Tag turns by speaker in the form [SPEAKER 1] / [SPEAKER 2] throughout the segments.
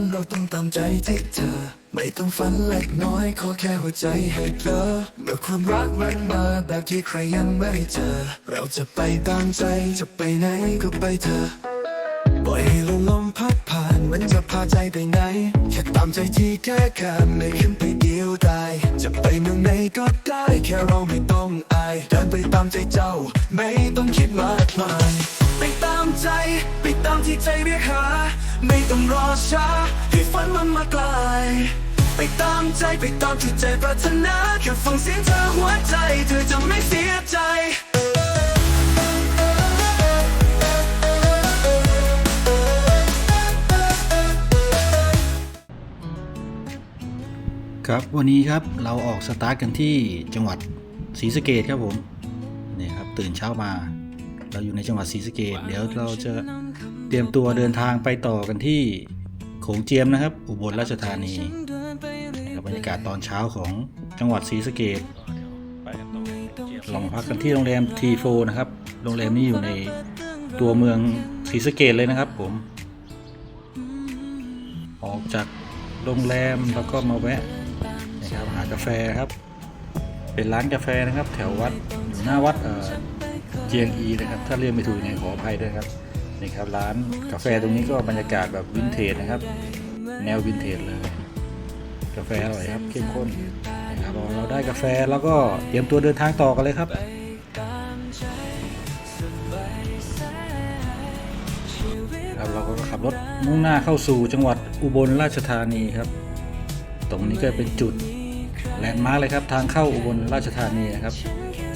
[SPEAKER 1] นเราต้องตามใจที่เธอ ไม่ต้องฝันเล็กน้อยขอแค่หัวใจให้เพลอเมื่อความรักมันมาแบบที่ใครยังไม่เจอ เราจะไปตามใจจะไปไหนก็ไปเถอปล่อยให้ลมลมพัดผ่านมันจะพาใจไปไหนแค่ตามใจที่แค่แค่ไม่ขึ้นไปเดียวดาย จะไปเมืองไหนก็ได้แค่เราไม่ต้องอายเดินไปตามใจเจ้า ไม่ต้องคิดมากมาย ไปตามใจ ไปตามที่ใจเรียกหา ไม่ต้องรอช้า ให้ฝันมันมาไกล ไปตามใจไปตามที่ใจปรารถนาแค่ฟังเสียงเธอหัวใจ เธอจะไม่เสียใจ
[SPEAKER 2] ครับวันนี้ครับเราออกสตาร์ทกันที่จังหวัดศรีสะเกดครับผมนี่ครับตื่นเช้ามา เราอยู่ในจังหวัดศรีสะเกดเดี๋ยวเราจะเตรียมตัวเดินทางไปต่อกันที่โขงเจียมนะครับ อุบลราชธานีนะครับบรรยากาศตอนเช้าของจังหวัดศรีสะเกดลองพักกันที่โรงแรมทีโฟนะครับ โรงแรมนี้อยู่ในตัวเมืองศรีสะเกดเลยนะครับผม ออกจากโรงแรมแล้วก็มาแวะนะครับหากาแฟครับ เป็นร้านกาแฟนะครับ แถววัดอยู่หน้าวัดเอ่อ เจียงอีนะครับ ถ้าเรียกไม่ถูกยังไงขออภัยด้วยครับนี่ครับร้านกาแฟตรงนี้ก็บรรยากาศแบบวินเทจนะครับ แนววินเทจเลยกาแฟอร่อยครับเข้มข้นนะครับเราได้กาแฟแล้วก็เตรียมตัวเดินทางต่อกันเลยครับครับเราก็ขับรถมุ่งหน้าเข้าสู่จังหวัดอุบลราชธานีครับ ตรงนี้ก็เป็นจุดแลนด์มาร์กเลยครับทางเข้าอุบลราชธานีนะครับ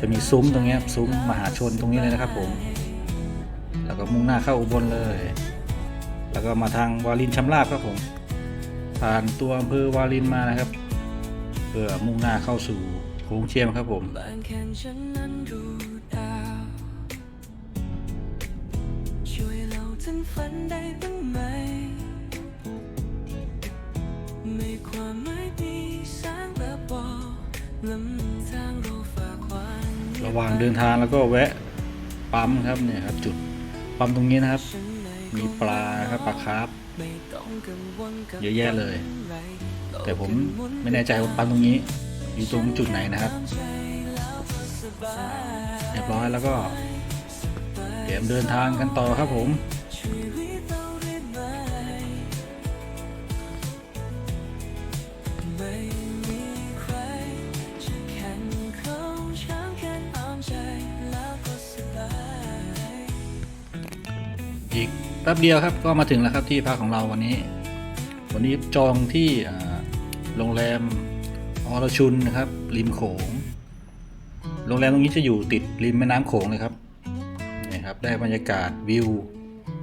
[SPEAKER 2] จะมีซุ้มตรงนี้ซุ้มมหาชนตรงนี้เลยนะครับผม แล้วก็มุ่งหน้าเข้าอุบลเลย แล้วก็มาทางวารินชำราบครับผม ผ่านตัวอำเภอวารินมานะครับ เพื่อมุ่งหน้าเข้าสู่โขงเจียมครับผม
[SPEAKER 3] ฝันได้บ้างไหมไม่ความหมายดีแสงแบบบอกลำทางราฝากควัน
[SPEAKER 2] ระหว่างเดินทางแล้วก็แวะปั๊มครับเนี่ยครับจุดปั๊มตรงนี้นะครับ มีปลาครับปลาคาร์ฟเยอะแยะเลย แต่ผมไม่แน่ใจว่าปั๊มตรงนี้ อยู่ตรงจุดไหนนะครับ
[SPEAKER 3] ใจแล้วก็สบาย
[SPEAKER 2] เรียบร้อยแล้วก็เตรียมเดินทางกันต่อครับผม ป๊บเดียวครับก็มาถึงแล้วครับที่พักของเราวันนี้ วันนี้จองที่โรงแรมอรชุนนะครับ ริมโขง โรงแรมตรงนี้จะอยู่ติดริมแม่น้ำโขงเลยครับนี่ครับ ได้บรรยากาศวิว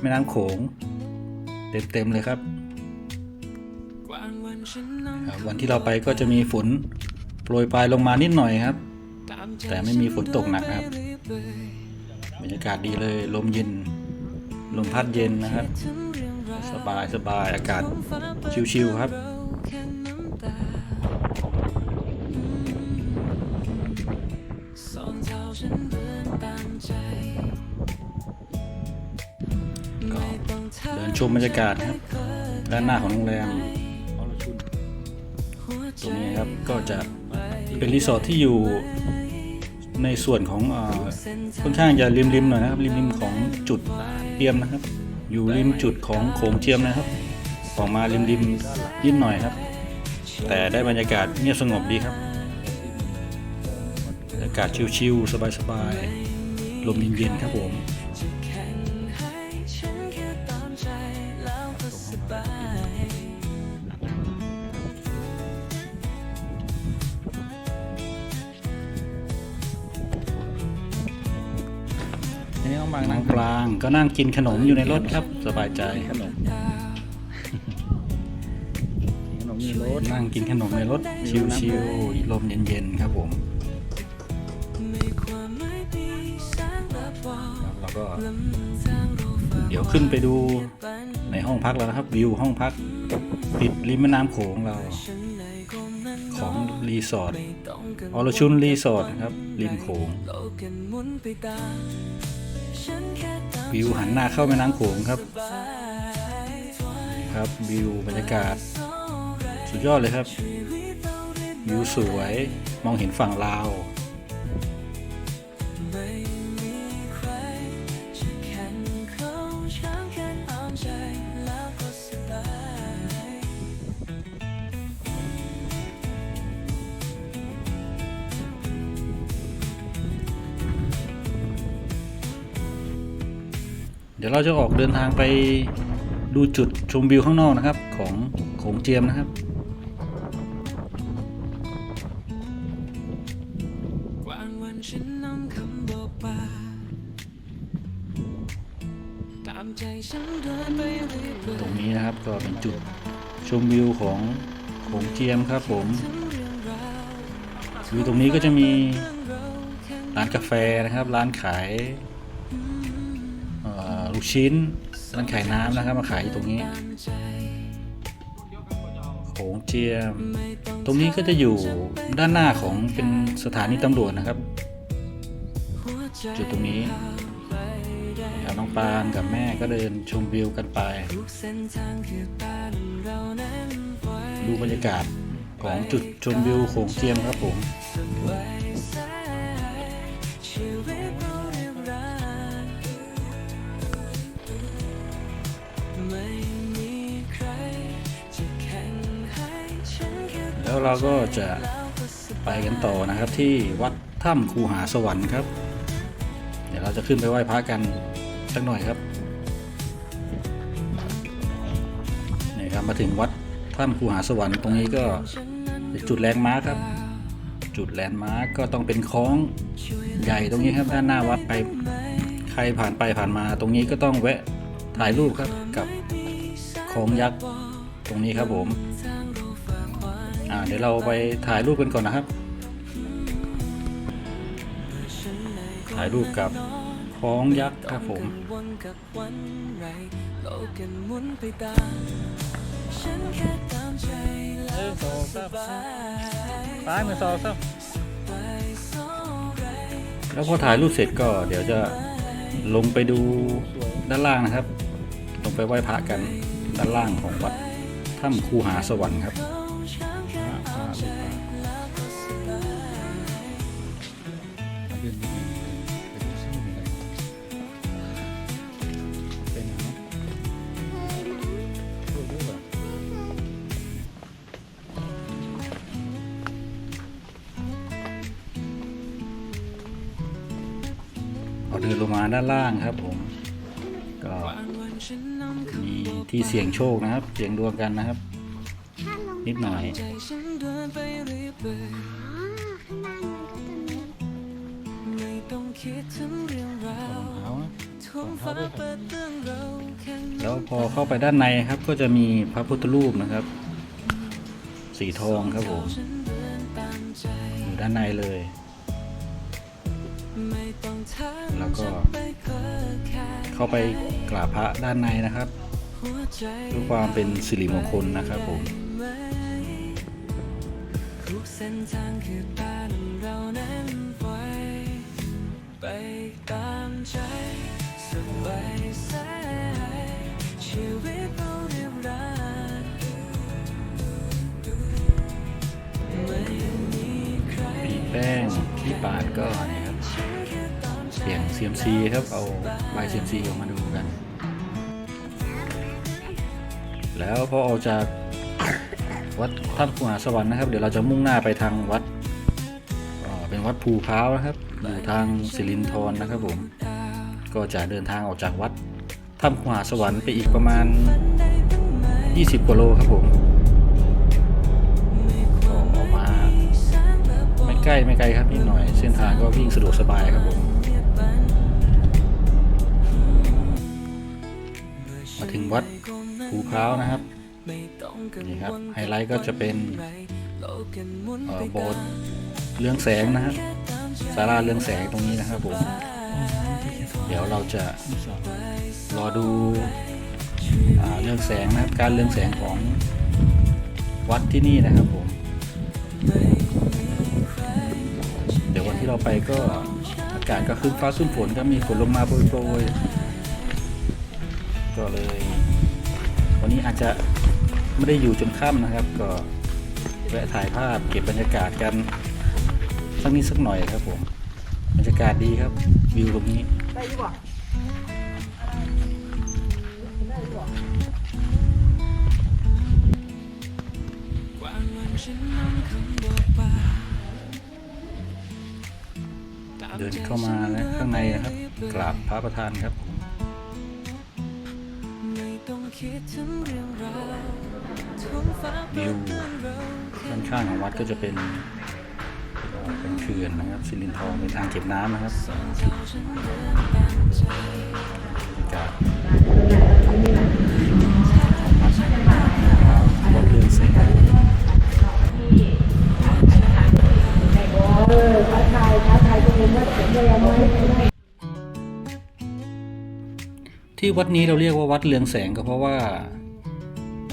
[SPEAKER 2] แม่น้ำโขง เต็มๆเลยครับ
[SPEAKER 3] กลางวันฉันนั่ง
[SPEAKER 2] ครับวันที่เราไปก็จะมีฝนโปรยปลายลงมานิดหน่อยครับ แต่ไม่มีฝนตกหนักครับ บรรยากาศดีเลยลมเย็น ลมพัดเย็นนะครับ
[SPEAKER 3] ๆถึงเรื่องราว
[SPEAKER 2] สบายสบายอากาศชิวๆครับ
[SPEAKER 3] แค่น้ำตาสองเท้าฉันเดินตามใจ
[SPEAKER 2] ก็
[SPEAKER 3] ไม่ต้องถาม
[SPEAKER 2] เดินชมบรรยากาศครับ ด้านหน้าของโรงแรมตรงนี้ครับก็จะเป็นรีสอร์ทที่อยู่ ในส่วนของอค่อนข้างจะริมๆหน่อยนะครับริมๆของจุดเทียมนะครับ อยู่ริมจุดของโขงเทียมนะครับออกมาริมๆนิดหน่อยครับ แต่ได้บรรยากาศเงียบสงบดีครับบรรยากาศชิวๆสบายๆลมเย็นๆครับผม
[SPEAKER 3] ก็
[SPEAKER 2] นั่งกินขนมอยู่ในรถครับ สบายใจขนมขนมในรถนั่งกินขนมในรถ ชิวๆลมเย็นๆครับผม
[SPEAKER 3] ไม่ความหมายดีแสงแบบบอก
[SPEAKER 2] ครับแล้วก็
[SPEAKER 3] ลำทางเราฝาก
[SPEAKER 2] เดี๋ยวขึ้นไปดู
[SPEAKER 3] ปัน
[SPEAKER 2] ในห้องพักแล้วนะครับ วิวห้องพักติดริมแม่น้ำโขงเรา
[SPEAKER 3] ฉันในคมนั้น
[SPEAKER 2] ของรีสอร์ท
[SPEAKER 3] ไม่ต้องกัง
[SPEAKER 2] อรชุนรีสอร์ทครับริมโขง วิวหันหน้าเข้าแม่น้ำโขงครับ
[SPEAKER 3] ไป
[SPEAKER 2] พครับวิวบรรยากาศ สุดยอดเลยครับ วิวสวยมองเห็นฝั่งลาว ดี๋ยวเราจะออกเดินทางไปดูจุดชมวิวข้างนอกนะครับ ของโขงเจียมนะครับ
[SPEAKER 3] ฉันนำคำบอกไปตามใจฉันเดินไปเรื่อย
[SPEAKER 2] ตรงนี้นะครับก็เป็นจุดชมวิวของโขงเจียมครับผม
[SPEAKER 3] วิ
[SPEAKER 2] วตรงนี้ก็จะมี
[SPEAKER 3] ร้า
[SPEAKER 2] นกาแฟนะครับ ร้านขาย ลูกชิ้นร้านขายน้ำนะครับ มาขายอยู่ตรงนี้โขงเจียม
[SPEAKER 3] ต
[SPEAKER 2] รงนี้ก็จะอยู่ด้านหน้าของเป็นสถานีตำรวจนะครับ
[SPEAKER 3] จุ
[SPEAKER 2] ดตรงนี้น้องปานกับแม่ก็เดินชมวิวกันไป ดูบรรยากาศของจุดชมวิวโขงเจียมครับผม
[SPEAKER 3] แล้
[SPEAKER 2] วเราก็จะไปกันต่อนะครับ ที่วัดถ้ำคูหาสวรรค์ครับ เดี๋ยวเราจะขึ้นไปไหว้พระกันสักหน่อยครับนี่ครับมาถึงวัดถ้ำคูหาสวรรค์ตรงนี้ก็จุดแลนด์มาร์คครับ จุดแลนด์มาร์คก็ต้องเป็นคลองใหญ่ตรงนี้ครับด้านหน้าวัดไปใครผ่านไปผ่านมา ตรงนี้ก็ต้องแวะถ่ายรูปครับกับคลองยักษ์ตรงนี้ครับผม
[SPEAKER 3] เดี๋
[SPEAKER 2] ยวเราไปถ่ายรูปกันก่อนนะครับ
[SPEAKER 3] ฉันใน
[SPEAKER 2] ถ่ายรูปกับคลองยักษ์ครับผม
[SPEAKER 3] กังวลกับวันไรโลกกันหมุนไปตามฉันแค่ตามใจแล้วก็สบาย
[SPEAKER 2] ซ้ายมือซอซ้
[SPEAKER 3] ไปสไร
[SPEAKER 2] แล้วพอถ่ายรูปเสร็จก็เดี๋ยวจะลงไปดูด้านล่างนะครับ ลงไปไหว้พระกันด้านล่างของวัดถ้ำคูหาสวรรค์ครับ
[SPEAKER 3] ล
[SPEAKER 2] งมาด้านล่างครับผมก็
[SPEAKER 3] บางวันฉันนำคำ
[SPEAKER 2] มี
[SPEAKER 3] บอก
[SPEAKER 2] ที่เสี่ยงโชคนะครับ เสี่ยงดวงกันนะครับ นิดหน่อย
[SPEAKER 3] ใจฉันเดินไปเรื่อยเปื่อยไม่ต้องคิดถึงเรื่องราวท้องฟ้าเปิดเรื่องเราแค่
[SPEAKER 2] แล้วพอเข้าไปด้านในครับก็จะมีพระพุทธรูปนะครับ สีทองครับผม
[SPEAKER 3] ฉันเดินตามใจ
[SPEAKER 2] อยู่ด้านในเลย
[SPEAKER 3] ไม่ต้องถาม
[SPEAKER 2] แล้วก็
[SPEAKER 3] เข้า
[SPEAKER 2] ไปกราบพระด้านในนะครับ
[SPEAKER 3] หัวใจ
[SPEAKER 2] เพื่อความเป็นสิริมงคลนะครับผม
[SPEAKER 3] ทุกเส้นทางคือตาเรานั้นไว้ไปตามใจสบายสายชีวิตเราเรียบรานไม่มีใคร
[SPEAKER 2] ปีแป้งที่ปาดก็ สียงเซียมซีครับ เอาใบเซียมซีออกมาดูกัน แล้วพอออกจากวัดถ้ำกุหาสวรรค์นะครับ เดี๋ยวเราจะมุ่งหน้าไปทางวัดเป็นวัดภูพร้าวนะครับอยู่ทางสิรินธรนะครับผม ก็จะเดินทางออกจากวัดถ้ำกุหาสวรรค์ไปอีกประมาณ 20กว่าโลครับผมก็ออกมาไม่ใกล้ไม่ไกลครับนิดหน่อย เส้นทางก็วิ่งสะดวกสบายครับผม วัดภูพร้านะครับนี่ครับไฮไลท์ก็จะเป็นโบสถ์เรื่องแสงนะครับศาลาเรื่องแสงตรงนี้นะครับผมเดี๋ยวเราจะรอดูอเรื่องแสงนะครับการเรื่องแสงของวัดที่นี่นะครับผมเดี๋ยววันที่เราไปก็อากาศก็คึ้มฟ้าซุ่มฝนก็มีฝนลงมาโปรย ๆก็เลยไปวันนี้อาจจะไม่ได้อยู่จนค่ำนะครับ ก็แวะถ่ายภาพเก็บบรรยากาศกันสักนิดสักหน่อยครับผมบรรยากาศดีครับวิวตรงนี้
[SPEAKER 3] กว่าวันฉันนั้นคำบอกว่า
[SPEAKER 2] เดินเข้ามานะข้างในนะครับกราบพระประธานครับ
[SPEAKER 3] วท้องฟ้าเปิ
[SPEAKER 2] วิว
[SPEAKER 3] ดเรื่องเราแค่
[SPEAKER 2] ด้านข้างของวัดก็จะเป็นเอ่อเป็นเขื่อนนะครับสิรินทรเป็นอ่างเก็บน้ำนะครับ
[SPEAKER 3] สองเท้าฉันเดินตามใจ
[SPEAKER 2] บรรยากาศวัดเรืองแส ที่วัดนี้เราเรียกว่าวัดเรืองแสงก็เพราะว่า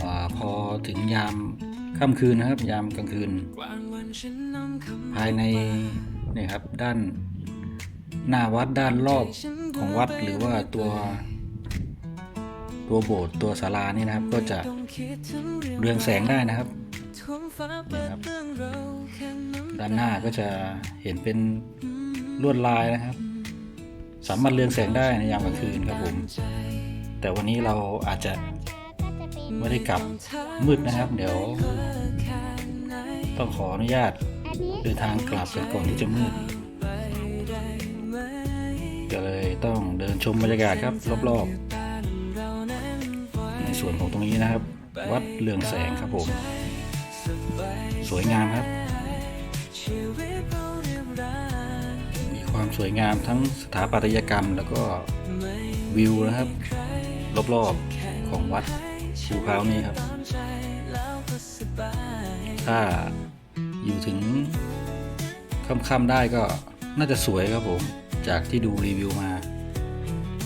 [SPEAKER 2] อาพอถึงยามค่ำคืนนะครับ ยามกลางคืน ภายในเนี่ยครับด้านหน้าวัดด้านรอบของวัดหรือว่าตัวตัวโบสถ์ตัวศาลานี่นะครับ ก็จะ
[SPEAKER 3] เรือง
[SPEAKER 2] แสงได้นะครับ
[SPEAKER 3] ท้องฟ้าเปิดเรื่องเราแค่นั้น
[SPEAKER 2] ด้านหน้าก็จะเห็นเป็นลวดลายนะครับ สามารถเรืองแสงได้ในยามกลางคืนครับผม แต่วันนี้เราอาจจะไม่ได้กลับมืดนะครับ เดี๋ยวต้องขออนุญาตเดินทางกลับกันก่อนที่จะมืดก็เลยต้องเดินชมบรรยากาศครับรอบๆ ในส่วนของตรงนี้นะครับ วัดเรืองแสงครับผม สวยงามครับ ความสวยงามทั้งสถาปัตยกรรมแล้วก็วิวนะครับ รอบๆของวัดภูพร้าวนี้ครับ ถ้าอยู่ถึงค่ำๆได้ก็น่าจะสวยครับผม จากที่ดูรีวิวมา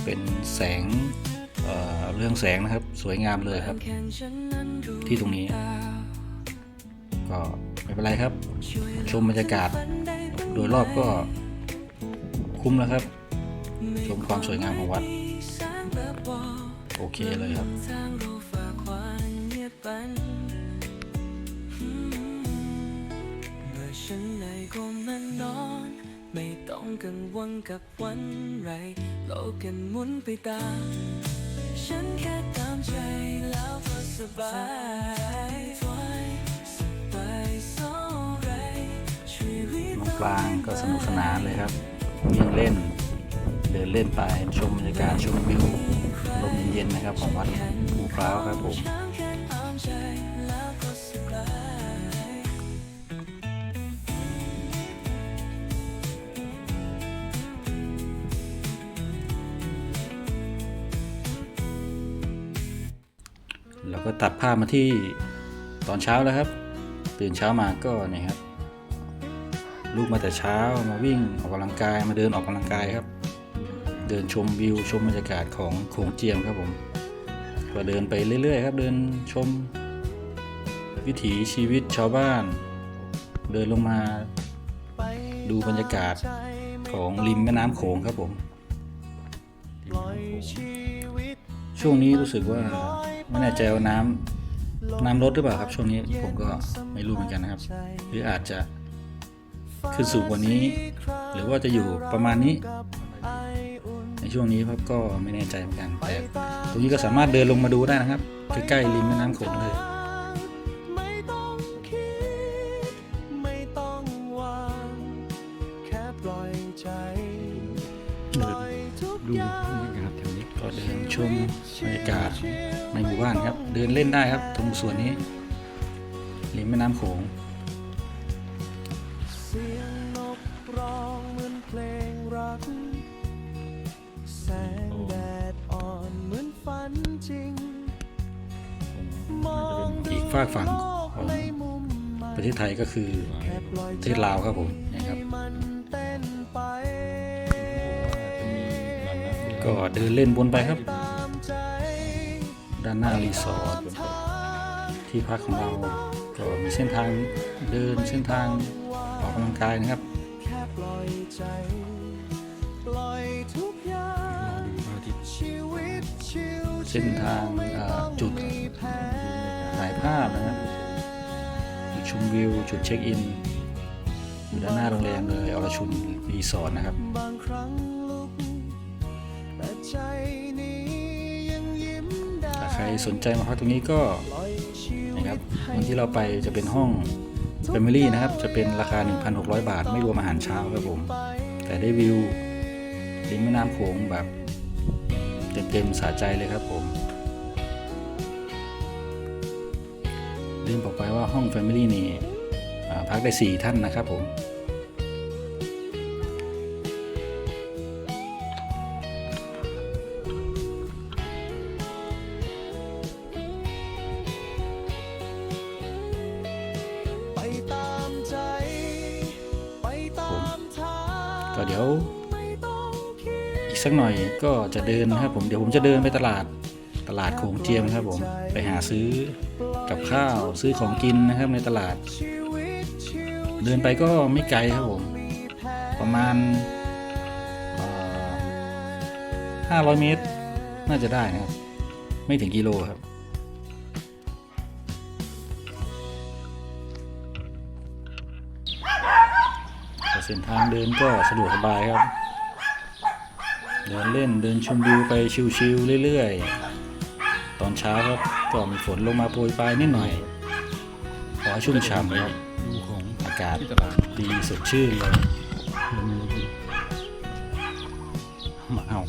[SPEAKER 2] เป็นแสงเเรื่องแสงนะครับ สวยงามเลยครับ ที่ตรงนี้ ก็ไม่เป็นไรครับ ชมบรรยากาศ โดยรอบก็ คุ้มแล้วครับ ชมความสวยงามของวัด โอเคเลยครับ
[SPEAKER 3] ทางเราฝากความเงียบปันเมื่อฉันในก้มนั้นนอน ไม่ต้องกังวลกับวันไรโลกกันหมุนไปตาม ฉันแค่ตามใจแล้วก็สบายสบายสไรชีวิต
[SPEAKER 2] น้องปลางก็สนุกสนานเลยครับ วิ่งเล่น เดินเล่นไปชมบรรยากาศชมวิวลมเย็นๆนะครับของวัดภูพร้าวครับผม
[SPEAKER 3] ฉันแค่ตาก็สบาย
[SPEAKER 2] แล้วก็ตัดภาพมาที่ตอนเช้าแล้วครับ ตื่นเช้ามาก็เนี่ยครับ ลูกมาแต่เช้ามาวิ่งออกกำลังกายมาเดินออกกำลังกายครับ เดินชมวิวชมบรรยากาศของโขงเจียมครับผมก็เดินไปเรื่อยๆครับ เดินชม วิถีชีวิตชาวบ้าน เดินลงมาดูบรรยากาศของริมแม่น้ำโขงครับผม ช่วงนี้รู้สึกว่าไม่แน่ใจว่าน้ำน้ำลดหรือเปล่าครับ ช่วงนี้ผมก็ไม่รู้เหมือนกันนะครับ หรืออาจจะ ขึ้นสูงกว่านี้ หรือว่าจะอยู่ประมาณนี้ ในช่วงนี้ครับก็ไม่แน่ใจเหมือนกันแต่ตรงนี้ก็สามารถเดินลงมาดูได้นะครับ ใกล้ๆริมแม่น้ำโขงเลย
[SPEAKER 3] ดไม่ต้องหวางแค่ปล่อยใจปล่อยทุกอย่าง
[SPEAKER 2] ก็เดินชมบรรยากาศในหมู่บ้านครับ เดินเล่นได้ครับ ตรงส่วนนี้ริมแม่น้ำโขงากฝั่งของ
[SPEAKER 3] ในมุมใหม่
[SPEAKER 2] ประเทศไทยก็คือ
[SPEAKER 3] แค่ปล่อย
[SPEAKER 2] ประเทศลาวครับผมนะครับ
[SPEAKER 3] ให้มันเต้นไป
[SPEAKER 2] ก็เดินเล่นบนไปครับ
[SPEAKER 3] ตามใจ
[SPEAKER 2] ด้านหน้ารีสอร์ทที่พักของเราก็มีเส้นทางเดินเส้นทางออกกำลังกายนะครับ
[SPEAKER 3] แค่ปล่อยใจปล่อยทุกอย่างชีวิตชิวๆ
[SPEAKER 2] เส้นทางาพนะครับจุดชมวิว จุดเช็คอิน อยู่ด้านหน้าโรงแรมเลยอรชุนรีสอร์ทนะครับ
[SPEAKER 1] บางครั้งลุกแต่ใจนี้ยังยิ้มได้
[SPEAKER 2] ถ้าใครสนใจมาพักตรงนี้ก็นะครับวันที่เราไปจะเป็นห้อง Family นะครับ จะเป็นราคา 1,600 บาท ไม่รวมอาหารเช้าครับผม แต่ได้วิวริมแม่น้ำโขงแบบเต็มๆสาใจเลยครับ ว่าห้อง Family นี่อ่าพักได้ 4 ท่านนะครับผม
[SPEAKER 1] ไปตามใจไปตามทาง
[SPEAKER 2] ก็เดี๋ยว
[SPEAKER 1] ไม่ต้องคิด
[SPEAKER 2] อีกสักหน่อยก็จะเดินนะครับผมเดี๋ยวผมจะเดินไปตลาดตลาดโขงเจียมครับผมไปหาซื้อ กับข้าวซื้อของกินนะครับในตลาด เดินไปก็ไม่ไกลครับผม ประมาณห้าร้อยเมตร น่าจะได้นะครับ ไม่ถึงกิโลครับเส้นทางเดินก็สะดวกสบายครับ เดินเล่นเดินชมวิวไปชิวๆเรื่อยๆ ตอนเช้าครับ ก็มีฝนลงมาโปรยปลายนิดหน่อย ขอชุ่มฉ่ำครับ
[SPEAKER 4] ดูของ
[SPEAKER 2] อากาศ
[SPEAKER 4] ที่ตลาด
[SPEAKER 2] ดีสดชื่นเลย
[SPEAKER 4] มา
[SPEAKER 2] เอา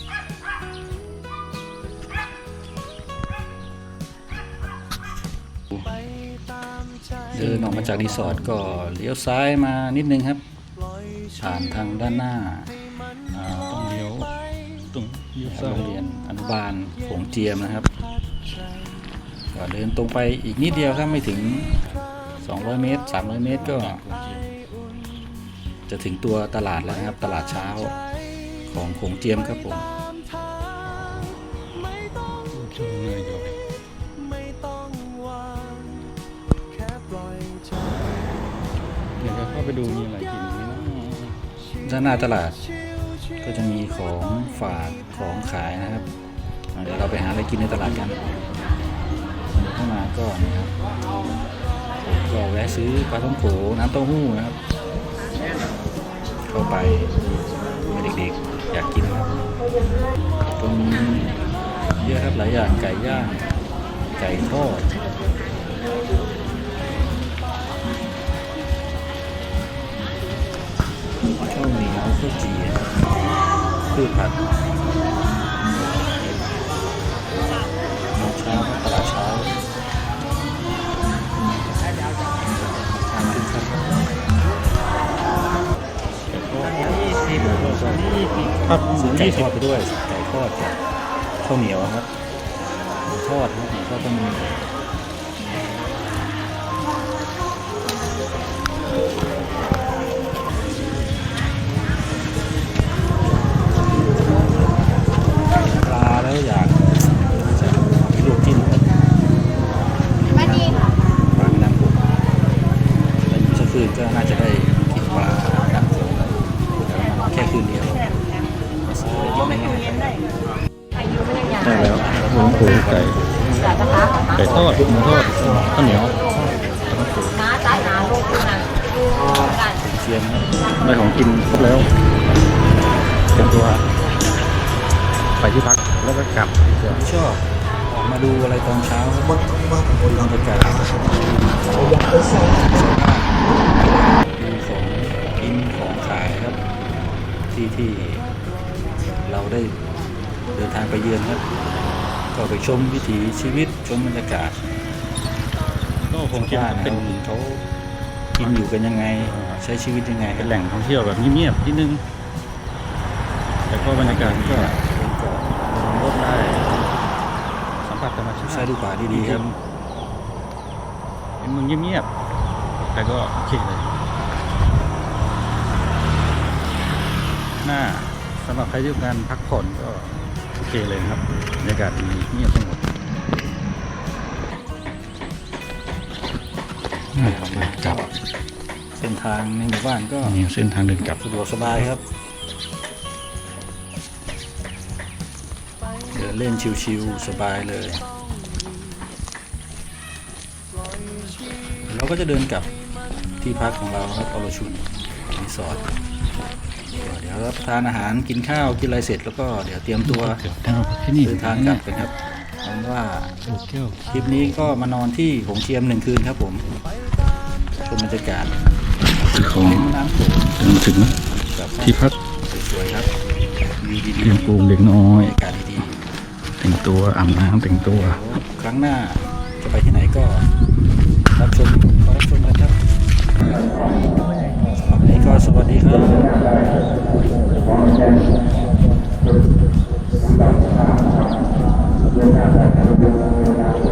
[SPEAKER 2] เดินออกมาจากรีสอร์ทก็เลี้ยวซ้ายมานิดนึงครับ ผ่านทางด้านหน้าต้องเลี้ยว
[SPEAKER 4] ตรง
[SPEAKER 2] โร
[SPEAKER 4] ซ่าง
[SPEAKER 2] เรียนอนุบาลโขงเจียมนะครับ ก็เดินตรงไปอีกนิดเดียวครับไม่ถึง 200 เมตร 300 เมตรก็ จะถึงตัวตลาดแล้วนะครับ ตลาดเช้าของโขงเจียมครับผม
[SPEAKER 1] ตามทางไม่ต้อง
[SPEAKER 4] ช่วงง่ายด้วย
[SPEAKER 1] ไม่ต้องหวางแค่ปล่อยใจ
[SPEAKER 4] เดี๋ยวจะเข้าไปดูมีอะไรกินไหมนะ
[SPEAKER 2] ด้านหน้าตลาด
[SPEAKER 1] ชิวชิว
[SPEAKER 2] ก็จะมีของฝากของขายนะครับอ่าเดี๋ยวเราไปหาอะไรกินในตลาดกัน เข้ามาก็นี่ครับก็แวะซื้อปลาท่องโกน้ำเต้าหู้นะครับ เข้าไปเด็กๆอยากกินครับก็มีเยอะครับหลายอย่างไก่ย่างไก่ทอดข้าวเหนียวข้าวจี่ครับพืชผัก ทอดไปด้วยไก่ทอดกับข้าวเหนียวครับทอดครับทอดก็มี ไก่
[SPEAKER 5] จากนะคะของมา
[SPEAKER 4] ไก่ทอดหมูทอดข้าวเหนียว
[SPEAKER 5] ม้าจ่ายหาลูกคุณนะดูกัน
[SPEAKER 2] เชียงครับ
[SPEAKER 4] ได้ของกินครบแล้วเตรียมตัว ไปที่พักแล้วก็กลับดีกว่า
[SPEAKER 2] ชอบออกมาดูอะไรตอนเช้าครับดูบรรยากาศดูของกินของขายครับ ที่ที่เราได้เดินทางไปเยือนครับ ก็ไปชมวิถีชีวิตชมบรรยากาศ
[SPEAKER 4] ก็คงคิด
[SPEAKER 2] บ้า
[SPEAKER 4] ว่านเป็น
[SPEAKER 2] เขากินอยู่กันยังไงใช้ชีวิตยังไง
[SPEAKER 4] เป็นแหล่งท่องเที่ยวแบบเงียบๆนิดนึงแต่ก็บรรยากาศก็
[SPEAKER 2] ก็
[SPEAKER 4] รถได้สัมผัสธรรมชาติ
[SPEAKER 2] ใช้ดูป่าดีๆครับ
[SPEAKER 4] เป็นเมืองเงียบๆแต่ก็โอเคเลยหน้าสำหรับใครที่ต้องการพักผ่อนก็โอ เคเลยนะครับบรรยากาศดีเงียบสงบ
[SPEAKER 2] กลับเส้นทางในหมู่บ้านก็
[SPEAKER 4] นี่เส้นทางเดินกลับ
[SPEAKER 2] สะดวกสบายครับ เดินเล่นชิวๆสบายเลย เราก็จะเดินกลับที่พักของเราครับอรชุนรีสอร์ทเดี๋ยว รับประทานอาหารกินข้าวกินอะไรเสร็จแล้วก็เดี๋ยวเตรียมตัว
[SPEAKER 4] ที่นี่
[SPEAKER 2] เดินทางกลับกันครับเอาเป็นว่า
[SPEAKER 4] โอ้เกี้ยว
[SPEAKER 2] ทริปนี้ก็มานอนที่หงเชียมหนึ่งคืนครับผมชมบรรยากาศ
[SPEAKER 4] ของ
[SPEAKER 2] ริมน้ำโขง
[SPEAKER 4] มาถึง
[SPEAKER 2] กับ
[SPEAKER 4] ที่พัก
[SPEAKER 2] สวยๆครับวิวดี
[SPEAKER 4] เตรียมปรุงเล็กน้อ
[SPEAKER 2] ๆบร
[SPEAKER 4] ย
[SPEAKER 2] รยากาศดี
[SPEAKER 4] แต่งตัวอาบน้ำแต่งตัว
[SPEAKER 2] ๆเดี๋ยวครั้งหน้าจะไปที่ไหนก็รับชมขอรับชมกันครับวันนี้ก็ สวัสดีครับ